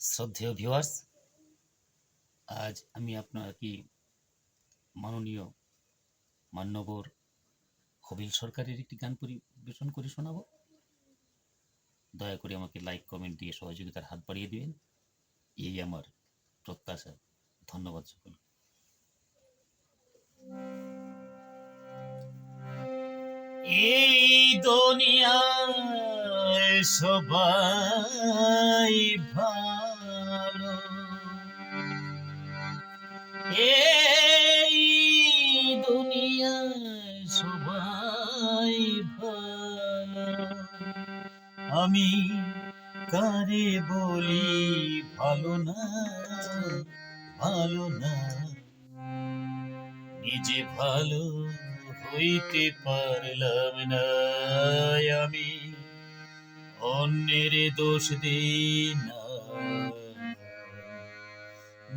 শ্রদ্ধেয় ভিউয়ার্স আজ আমি আপনার কি মাননীয় মান্যবর হবিল সরকারের একটি গান পরিবেশন করে শোনাবো। দয়া করে আমাকে লাইক কমেন্ট দিয়ে সহযোগিতার হাত বাড়িয়ে দিবেন। এই আমার প্রত্যাশা। ধন্যবাদ সকল এই দুনিয়া সবাই ভালো এই দুনিয়ায় সবাই আমি কারে বলি ভালো না ভালো না? নিজে ভালো হইতে পারলাম না আমি। অন্যের দোষ দিই না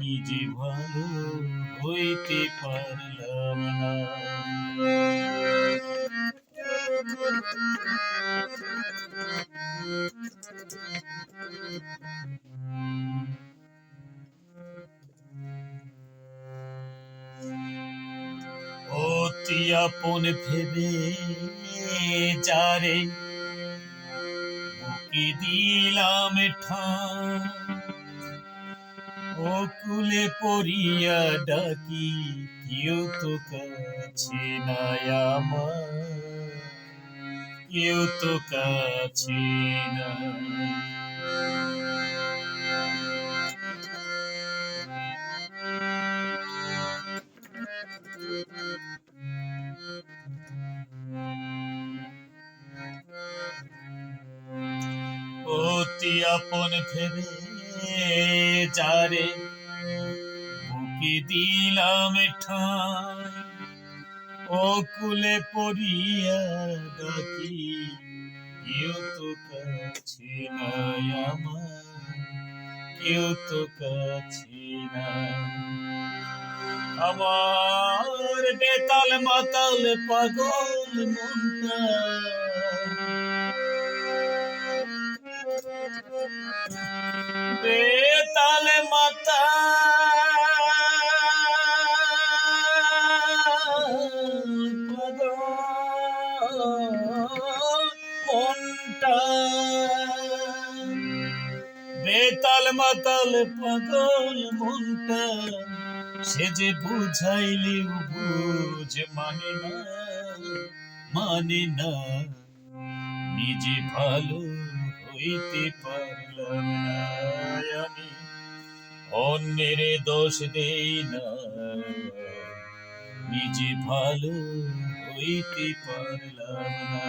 নিজে ভালো হইতে পারলাম না। অতি আপন ভেবে যারে দিলাম ঠাঁ ও কুলে পড়িয়া ডাকি, কেউ তো কাছে নাই আমার। কেউ তো কাছে না অতি আপন ভেবে যারে বুকে দিলাম ঠাই ও কুলে পড়িয়া ডাকি, কেউ তো কাছে নাই আমার, কেউ তো কাছে না আমার বেতাল মাতাল পাগল মনটা বেতাল মাতাল পাগল মনটা, সে যে বুঝাইলেও বুঝ মানে না মানে না। নিজে ভালো হইতে পারলাম না আমি, অন্যের দোষ দেই না। নিজে ভালো হইতে পারলাম না।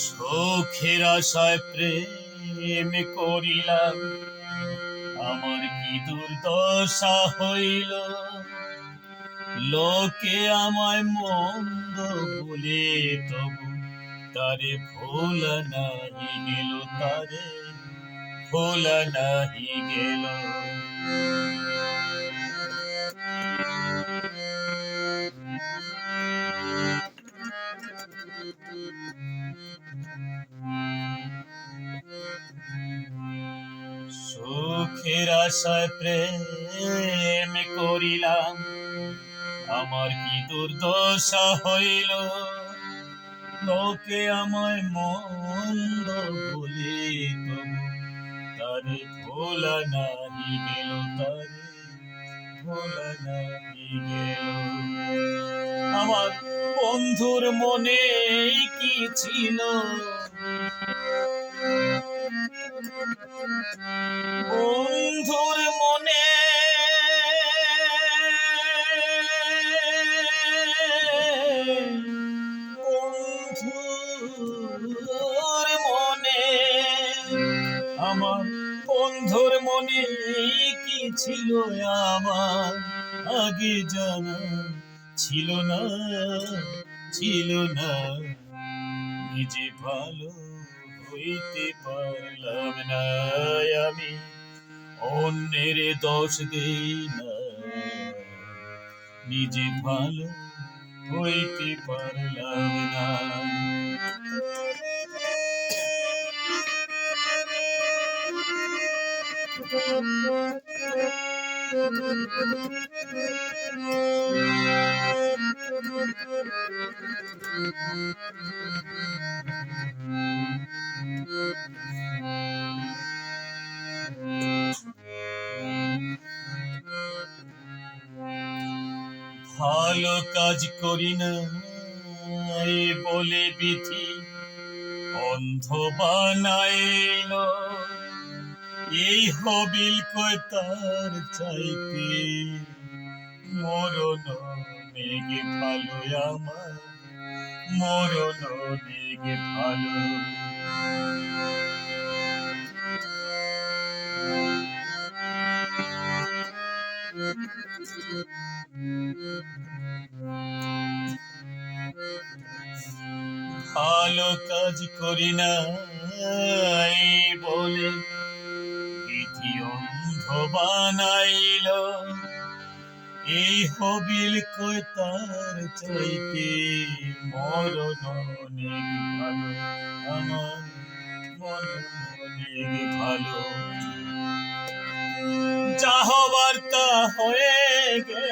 সুখের আশায় প্রেম করিলাম। আমার কি দুর্দশা হইল? লোকে আমায় মন্দ বলে তবু তারে ভোলা নাহি গেল, তারে ভোলা নাহি গেল। আশায় প্রেম করিলাম। আমার কি দুর্দশা হইল? লোকে আমায় মন্দ বলে তারে ভোলা নাহি গেল, তারে ভোলা নাহি গেল। আমার বন্ধুর মনে কি ছিল? বন্ধুর বন্ধুর মনে, আমার বন্ধুর মনে কি ছিল আমার? আগে জানা ছিল না ছিল না। নিজে ভালো হইতে পারলাম না আমি, অন্যের দোষ দেই না। নিজে ভালো হইতে পারলাম না। ভালো কাজ করি না বলে বিধি অন্ধ বানাইল এই হবিল কয় তার চাইতে? মরণ নেগে ভালো আমার, মরণ নেগে ভালো। ভালো কাজ করি না বলে বিধি অন্ধ বানাইল। এই হবিল তার চাইতে মরণ অনেক ভালো, আমার মন অনেক ভালো। যা হবার তা হয়ে গেল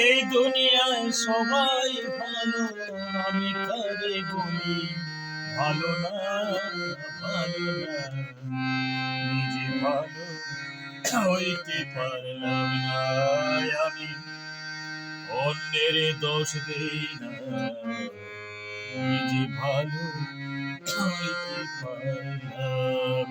এই দুনিয়ায় সবাই ভালো, আমি কারে বলি? ভালো না ভালো না ভালো হইতে পারলাম না আমি। অন্যের দোষ দেই না, নিজে ভালো হইতে পারলাম